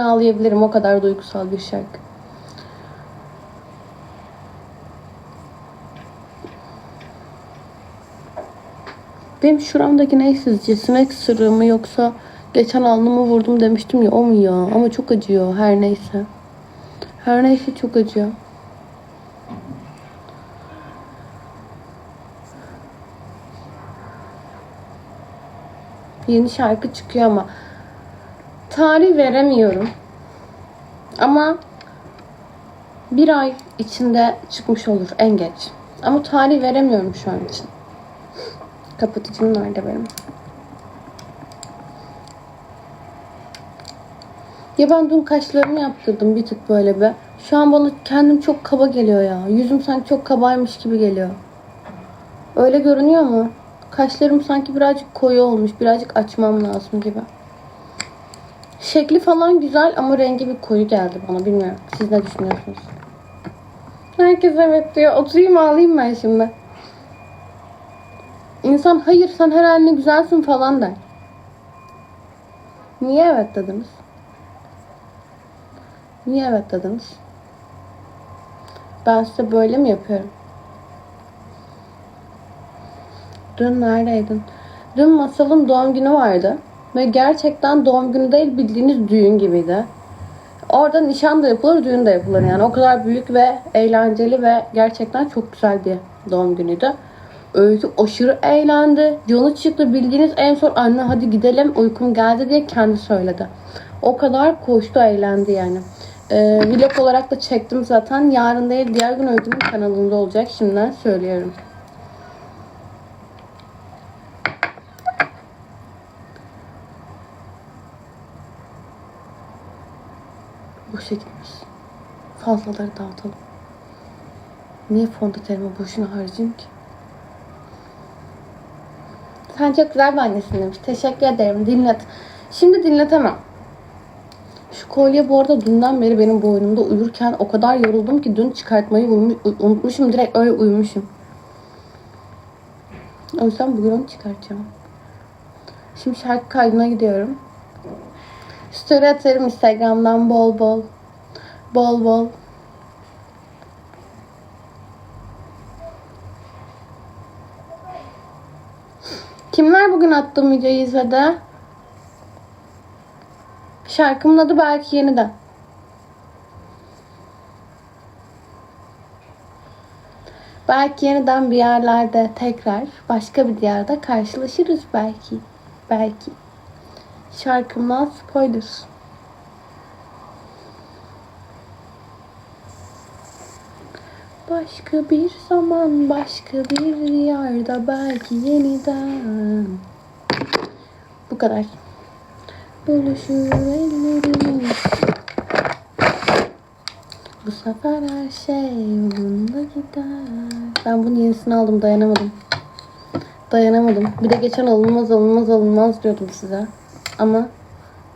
Ağlayabilirim o kadar duygusal bir şarkı. Benim şuramdaki ne sizce? Sinek sırrı mı yoksa geçen alnımı vurdum demiştim ya o mu ya? Ama çok acıyor her neyse. Her neyse çok acıyor. Yeni şarkı çıkıyor ama tarih veremiyorum. Ama bir ay içinde çıkmış olur en geç. Ama tarih veremiyorum şu an için. Kapatıcım nerede benim? Ya ben dün kaşlarımı yaptırdım bir tık böyle bir. Şu an bana kendim çok kaba geliyor ya. Yüzüm sanki çok kabaymış gibi geliyor. Öyle görünüyor mu? Kaşlarım sanki birazcık koyu olmuş. Birazcık açmam lazım gibi. Şekli falan güzel ama rengi bir koyu geldi bana. Bilmiyorum. Siz ne düşünüyorsunuz? Herkes evet diyor. Oturayım ağlayayım ben şimdi. İnsan hayır sen her haline güzelsin falan der. Niye evet dediniz? Niye evet dediniz? Ben size böyle mi yapıyorum? Dün neredeydin? Dün Masal'ın doğum günü vardı. Ve gerçekten doğum günü değil bildiğiniz düğün gibiydi. Orada nişan da yapılır, düğün de yapılır. Yani o kadar büyük ve eğlenceli ve gerçekten çok güzel bir doğum günüydü. Öykü aşırı eğlendi. Canı çıktı bildiğiniz en son anne hadi gidelim uykum geldi diye kendi söyledi. O kadar koştu eğlendi yani. Ee, vlog olarak da çektim zaten. Yarın değil diğer gün Öykü'nün kanalında olacak. Şimdiden söylüyorum. Gitmiş. Fazlaları dağıtalım. Niye fondötenimi boşuna harcayayım ki? Sen çok güzel bir annesin demiş. Teşekkür ederim. Dinlet. Şimdi dinletemem. Şu kolye bu arada dünden beri benim boynumda uyurken o kadar yoruldum ki dün çıkartmayı unutmuşum. Direkt öyle uyumuşum. O yüzden bugün onu çıkartacağım. Şimdi şarkı kaydına gidiyorum. Story atarım Instagram'dan bol bol. Bol bol. Kimler bugün attığım videoyu izledi? Şarkımın adı belki yeniden. Belki yeniden bir yerlerde tekrar başka bir diyarda karşılaşırız belki. Belki. Şarkımdan spoiler. Başka bir zaman, başka bir diyarda belki yeniden. Bu kadar. Buluşur ellerimiz. Bu sefer her şey yolunda gider. Ben bunun yenisini aldım dayanamadım. Dayanamadım. Bir de geçen alınmaz alınmaz alınmaz diyordum size. Ama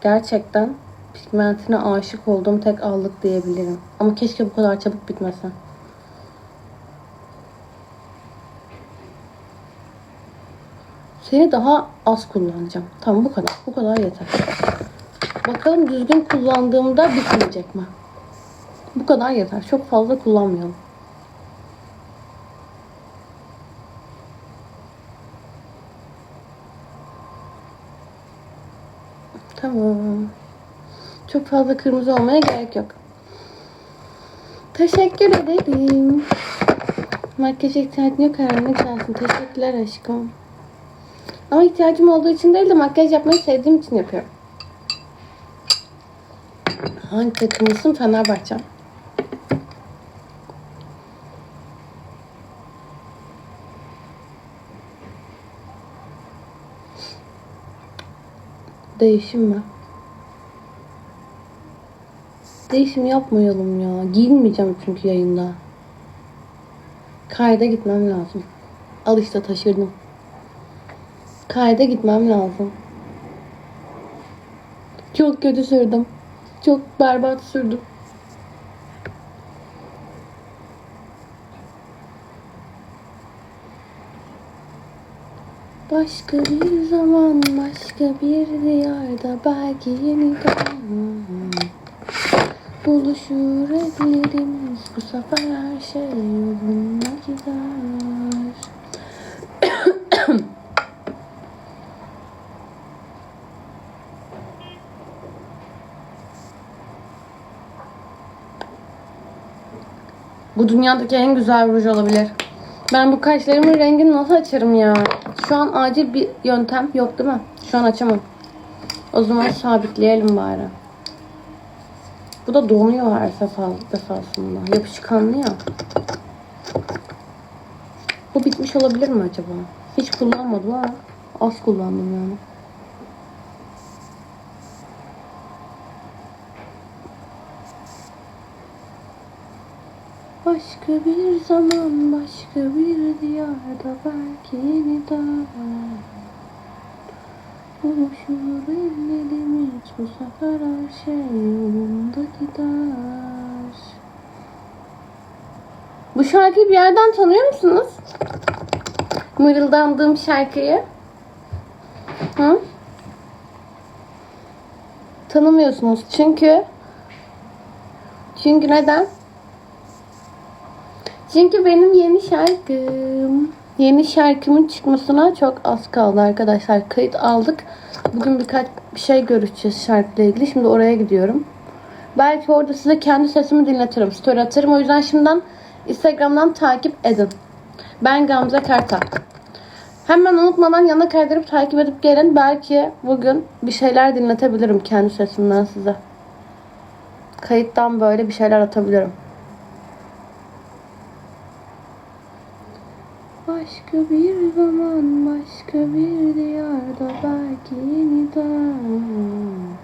gerçekten pigmentine aşık olduğum tek allık diyebilirim. Ama keşke bu kadar çabuk bitmese. Seni daha az kullanacağım. Tamam bu kadar. Bu kadar yeter. Bakalım düzgün kullandığımda bitmeyecek mi? Bu kadar yeter. Çok fazla kullanmayalım. Tamam. Çok fazla kırmızı olmaya gerek yok. Teşekkür ederim. Makyaja ihtiyacın yok herhalde. Teşekkürler aşkım. Ama ihtiyacım olduğu için değil de makyaj yapmayı sevdiğim için yapıyorum. Hangi takımlısın? Fenerbahçe. Değişim mi? Değişim yapmayalım ya. Giyinmeyeceğim çünkü yayında. Kayda gitmem lazım. Al işte taşırdım. Kayda gitmem lazım. Çok kötü sürdüm. Çok berbat sürdüm. Başka bir zaman, başka bir diyarda belki yeniden Buluşur ellerimiz bu sefer her şey yoluna gider. Bu dünyadaki en güzel ruj olabilir. Ben bu kaşlarımın rengini nasıl açarım ya? Şu an acil bir yöntem yok değil mi? Şu an açamam. O zaman sabitleyelim bari. Bu da donuyor her defasında. Yapışkanlı ya. Bu bitmiş olabilir mi acaba? Hiç kullanmadım ama az kullandım yani. Başka bir zaman, başka bir diyarda belki yeniden Buluşur ellerimiz bu sefer her şey yolunda gider Bu şarkıyı bir yerden tanıyor musunuz? Mırıldandığım şarkıyı. Hı? Tanımıyorsunuz çünkü çünkü neden? Çünkü benim yeni şarkım. Yeni şarkımın çıkmasına çok az kaldı arkadaşlar. Kayıt aldık. Bugün birkaç bir şey görüşeceğiz şarkıyla ilgili. Şimdi oraya gidiyorum. Belki orada size kendi sesimi dinletirim. Story atarım. O yüzden şimdiden Instagram'dan takip edin. Ben Gamze Kartal. Hemen unutmadan yana kaydırıp takip edip gelin. Belki bugün bir şeyler dinletebilirim kendi sesimden size. Kayıttan böyle bir şeyler atabilirim. Başka bir zaman, başka bir diyarda belki yeniden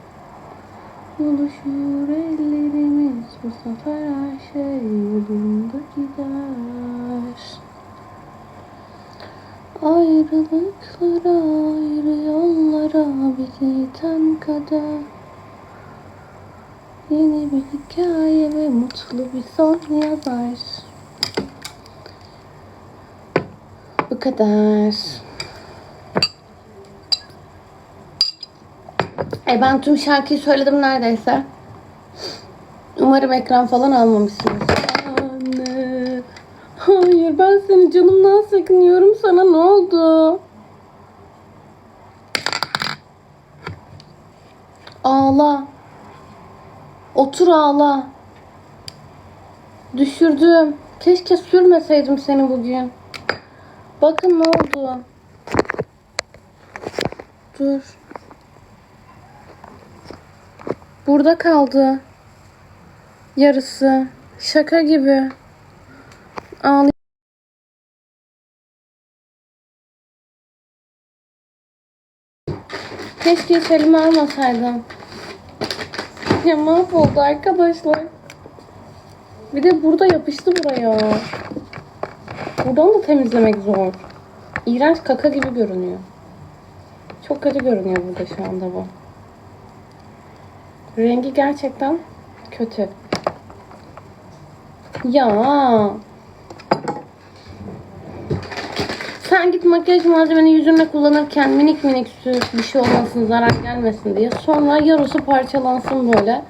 Buluşur ellerimiz. Bu sefer her şey yolunda gider. Ayrılıklara, ayrı yollara bizi iten kader. Yeni bir hikaye ve mutlu bir son yazar Bu kadar. E ben tüm şarkıyı söyledim neredeyse. Umarım ekran falan almamışsınız. Anne. Hayır ben seni canımdan sakınıyorum. Sana ne oldu? Ağla. Otur ağla. Düşürdüm. Keşke sürmeseydim seni bugün. Bakın ne oldu. Dur. Burada kaldı. Yarısı. Şaka gibi. Ağlay. Keşke hiç elime almasaydım. Ya mahvoldu arkadaşlar. Bir de burada yapıştı buraya. Buradan da temizlemek zor. İğrenç kaka gibi görünüyor. Çok kötü görünüyor burada şu anda bu. Rengi gerçekten kötü. Ya. Sen git makyaj malzemeni yüzünde kullanırken minik minik sür bir şey olmasın zarar gelmesin diye. Sonra yarısı parçalansın böyle.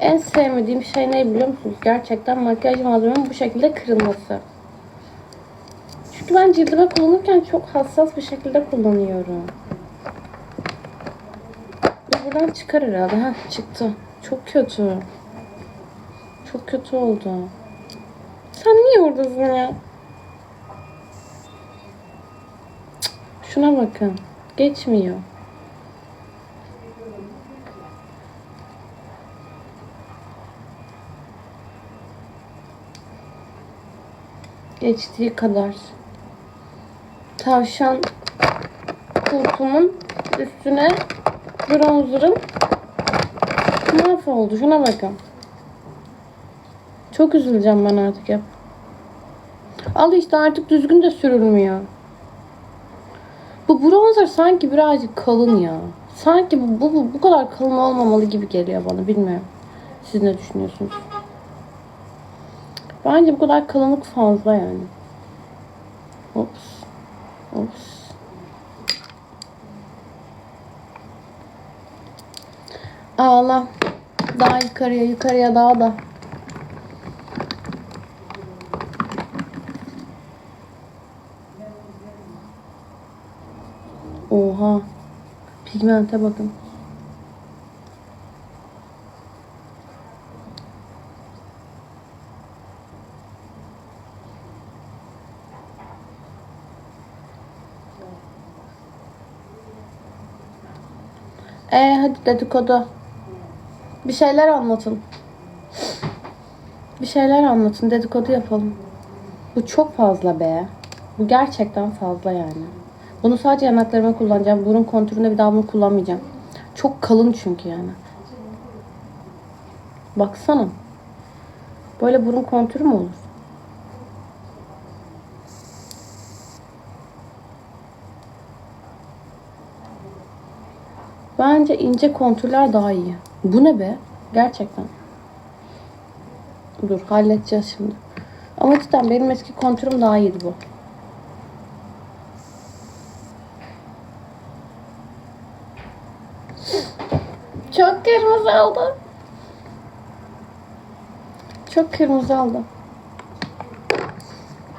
En sevmediğim şey ne biliyor musunuz? Gerçekten makyaj malzememin bu şekilde kırılması. Çünkü ben cildime kullanırken çok hassas bir şekilde kullanıyorum. Bu buradan çıkar herhalde. Heh, çıktı. Çok kötü. Çok kötü oldu. Sen niye oradasın ya? Şuna bakın. Geçmiyor. Geçtiği kadar. Tavşan kurtumun üstüne bronzerım mahvoldu. Şuna bakın. Çok üzüleceğim ben artık hep. Al işte artık düzgün de sürülmüyor. Bu bronzer sanki birazcık kalın ya. Sanki bu, bu, bu kadar kalın olmamalı gibi geliyor bana. Bilmiyorum. Siz ne düşünüyorsunuz? Bence bu kadar kalınlık fazla yani. Ops. Ops. Ağla. Daha yukarıya yukarıya daha da. Oha. Pigmente bakın. Ee hadi dedikodu. Bir şeyler anlatın. Bir şeyler anlatın. Dedikodu yapalım. Bu çok fazla be. Bu gerçekten fazla yani. Bunu sadece yanaklarıma kullanacağım. Burun kontüründe bir daha bunu kullanmayacağım. Çok kalın çünkü yani. Baksana. Böyle burun kontürü mü olur? Bence ince kontürler daha iyi. Bu ne be? Gerçekten. Dur halledeceğiz şimdi. Ama cidden benim eski kontürüm daha iyiydi bu. Çok kırmızı oldu. Çok kırmızı oldu.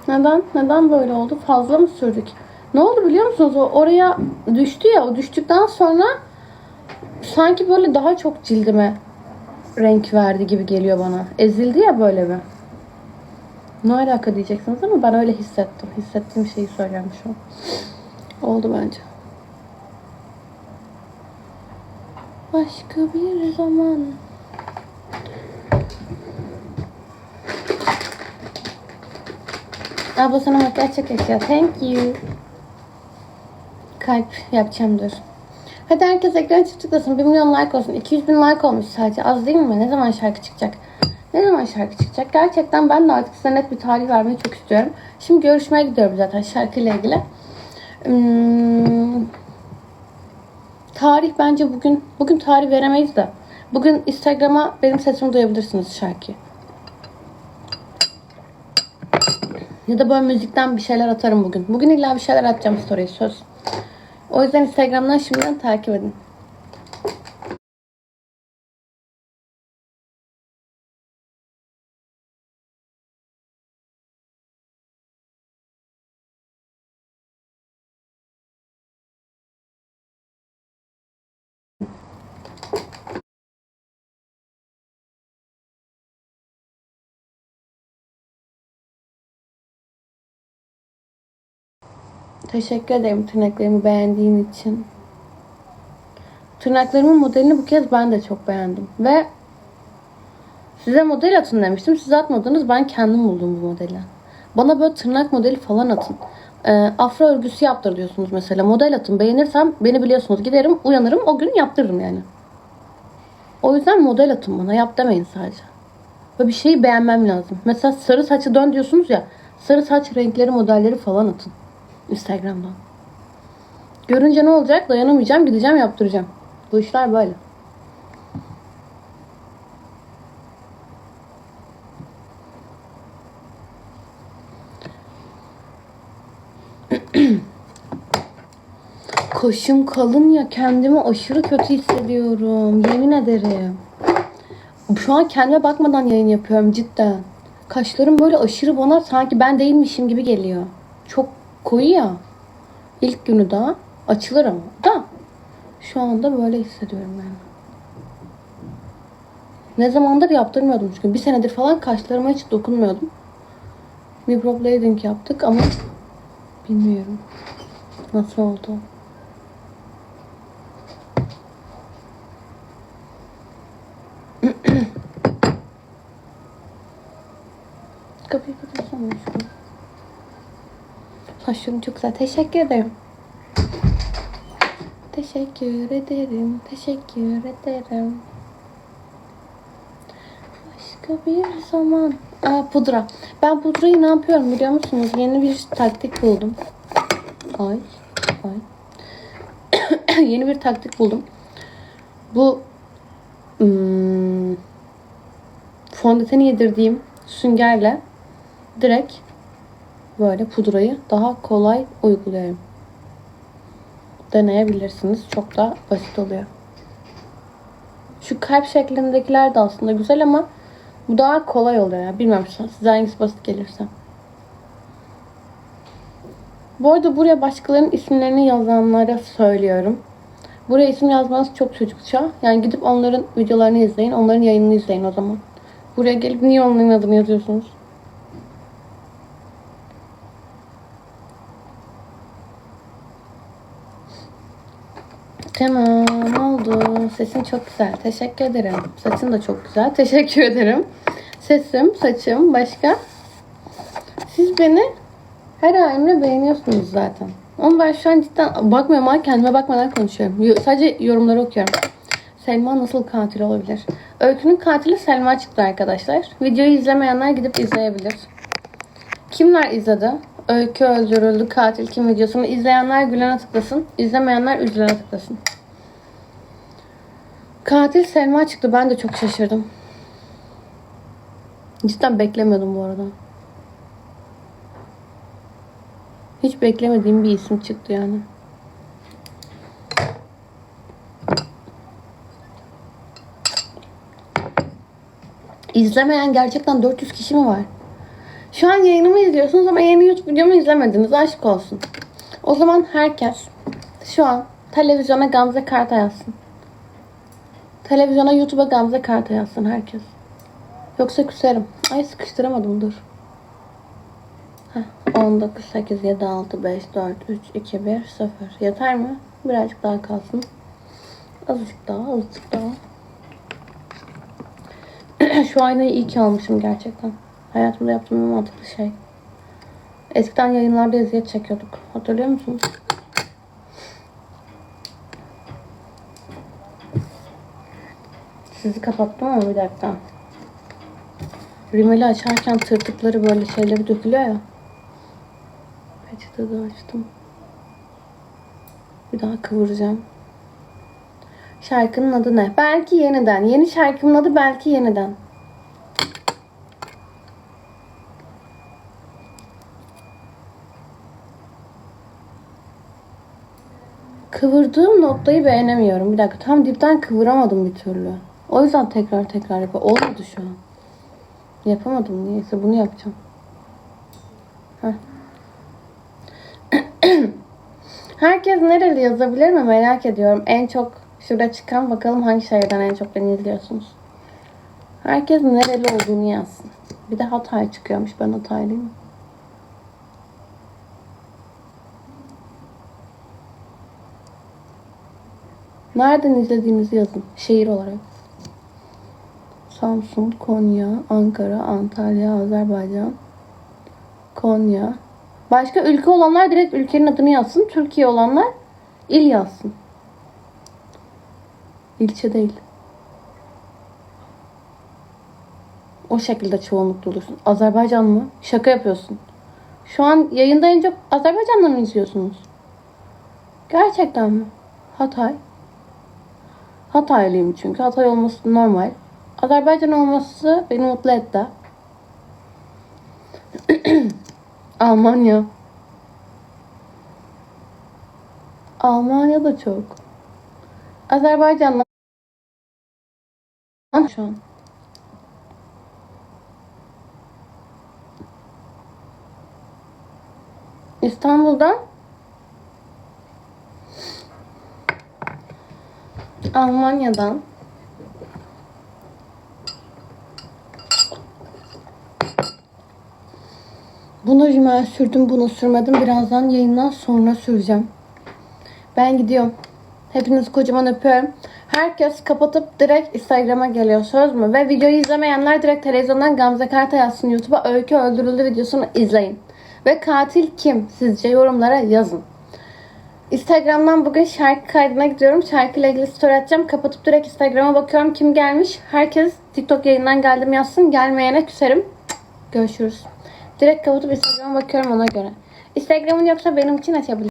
Neden? Neden böyle oldu? Fazla mı sürdük? Ne oldu biliyor musunuz? O oraya düştü ya. O düştükten sonra sanki böyle daha çok cildime renk verdi gibi geliyor bana. Ezildi ya böyle bir. Ne alaka diyeceksiniz ama ben öyle hissettim. Hissettiğim şeyi söylüyorum şu. Oldu bence. Başka bir zaman. Abla sana makyaj yakışıyor. Thank you. Kalp yapacağım dur. Hadi herkes ekran tıklasın. 1 milyon like olsun. 200 bin like olmuş sadece. Az değil mi? Ne zaman şarkı çıkacak? Ne zaman şarkı çıkacak? Gerçekten ben de artık size net bir tarih vermeyi çok istiyorum. Şimdi görüşmeye gidiyorum zaten şarkıyla ilgili. Hmm, tarih bence bugün. Bugün tarih veremeyiz de. Bugün Instagram'a benim sesimi duyabilirsiniz şarkıyı. Ya da böyle müzikten bir şeyler atarım bugün. Bugün illa bir şeyler atacağım story'e söz. O yüzden Instagram'dan şimdiden takip edin. Teşekkür ederim tırnaklarımı beğendiğin için. Tırnaklarımın modelini bu kez ben de çok beğendim. Ve size model atın demiştim. Siz atmadınız. Ben kendim buldum bu modeli. Bana böyle tırnak modeli falan atın. Ee, afro örgüsü yaptır diyorsunuz mesela. Model atın. Beğenirsem beni biliyorsunuz. Giderim uyanırım. O gün yaptırırım yani. O yüzden model atın bana. Yap demeyin sadece. Ve bir şeyi beğenmem lazım. Mesela sarı saçı dön diyorsunuz ya. Sarı saç renkleri modelleri falan atın. Instagram'dan. Görünce ne olacak? Dayanamayacağım, gideceğim, yaptıracağım. Bu işler böyle. Kaşım kalın ya kendimi aşırı kötü hissediyorum. Yemin ederim. Şu an kendime bakmadan yayın yapıyorum cidden. Kaşlarım böyle aşırı bana sanki ben değilmişim gibi geliyor. Çok koyu ya. İlk günü daha açılır ama da şu anda böyle hissediyorum ben. Ne zamandır yaptırmıyordum çünkü bir senedir falan kaşlarıma hiç dokunmuyordum. Microblading yaptık ama bilmiyorum nasıl oldu. Kapıyı kapatsana şunu. Saçlarım çok güzel. Teşekkür ederim. Teşekkür ederim. Teşekkür ederim. Başka bir zaman. Aa pudra. Ben pudrayı ne yapıyorum biliyor musunuz? Yeni bir taktik buldum. Ay. Ay. Yeni bir taktik buldum. Bu hmm, fondöteni yedirdiğim süngerle direkt böyle pudrayı daha kolay uyguluyorum. Deneyebilirsiniz. Çok da basit oluyor. Şu kalp şeklindekiler de aslında güzel ama bu daha kolay oluyor ya. Bilmem size hangisi basit gelirse. Bu arada buraya başkalarının isimlerini yazanlara söylüyorum. Buraya isim yazmanız çok çocukça. Yani gidip onların videolarını izleyin. Onların yayınını izleyin o zaman. Buraya gelip niye onların adını yazıyorsunuz? Tamam oldu. Sesin çok güzel. Teşekkür ederim. Saçın da çok güzel. Teşekkür ederim. Sesim, saçım, başka? Siz beni her halimle beğeniyorsunuz zaten. Ama ben şu an cidden bakmıyorum ama kendime bakmadan konuşuyorum. Yo- Sadece yorumları okuyorum. Selma nasıl katil olabilir? Öykünün katili Selma çıktı arkadaşlar. Videoyu izlemeyenler gidip izleyebilir. Kimler izledi? Öykü öldürüldü, katil kim videosunu izleyenler gülene tıklasın. izlemeyenler üzülene tıklasın. Katil Selma çıktı. Ben de çok şaşırdım. Cidden beklemiyordum bu arada. Hiç beklemediğim bir isim çıktı yani. İzlemeyen gerçekten 400 kişi mi var? Şu an yayınımı izliyorsunuz ama yeni YouTube videomu izlemediniz. Aşk olsun. O zaman herkes şu an televizyona Gamze Karta yazsın. Televizyona YouTube'a Gamze Karta yazsın herkes. Yoksa küserim. Ay sıkıştıramadım dur. Heh, 19, 8, 7, 6, 5, 4, 3, 2, 1, 0. Yeter mi? Birazcık daha kalsın. Azıcık daha, azıcık daha. Şu aynayı iyi ki almışım gerçekten. Hayatımda yaptığım en mantıklı şey. Eskiden yayınlarda eziyet çekiyorduk. Hatırlıyor musunuz? Sizi kapattım ama bir dakika. Rimeli açarken tırtıkları böyle şeyleri dökülüyor ya. Peçete de açtım. Bir daha kıvıracağım. Şarkının adı ne? Belki yeniden. Yeni şarkımın adı Belki yeniden. Kıvırdığım noktayı beğenemiyorum. Bir dakika tam dipten kıvıramadım bir türlü. O yüzden tekrar tekrar yapıyorum. Olmadı şu an. Yapamadım niyeyse bunu yapacağım. Herkes nereli yazabilir mi merak ediyorum. En çok şurada çıkan bakalım hangi şehirden en çok beni izliyorsunuz. Herkes nereli olduğunu yazsın. Bir de Hatay çıkıyormuş. Ben Hataylıyım. Nereden izlediğinizi yazın. Şehir olarak. Samsun, Konya, Ankara, Antalya, Azerbaycan, Konya. Başka ülke olanlar direkt ülkenin adını yazsın. Türkiye olanlar il yazsın. İlçe değil. O şekilde çoğunlukta olursun. Azerbaycan mı? Şaka yapıyorsun. Şu an yayında en çok Azerbaycan'dan mı izliyorsunuz? Gerçekten mi? Hatay. Hataylıyım çünkü. Hatay olması normal. Azerbaycan olması beni mutlu etti. Almanya. Almanya da çok. Azerbaycan'dan şu an. İstanbul'dan Almanya'dan Bunu rimel sürdüm, bunu sürmedim. Birazdan yayından sonra süreceğim. Ben gidiyorum. Hepinizi kocaman öpüyorum. Herkes kapatıp direkt Instagram'a geliyor. Söz mü? Ve videoyu izlemeyenler direkt televizyondan Gamze Karta yazsın YouTube'a. Öykü öldürüldü videosunu izleyin. Ve katil kim? Sizce yorumlara yazın. Instagram'dan bugün şarkı kaydına gidiyorum. Şarkıyla ilgili story atacağım. Kapatıp direkt Instagram'a bakıyorum kim gelmiş. Herkes TikTok yayından geldim yazsın. Gelmeyene küserim. Görüşürüz. Direkt kapatıp Instagram'a bakıyorum ona göre. Instagram'ın yoksa benim için açabilir.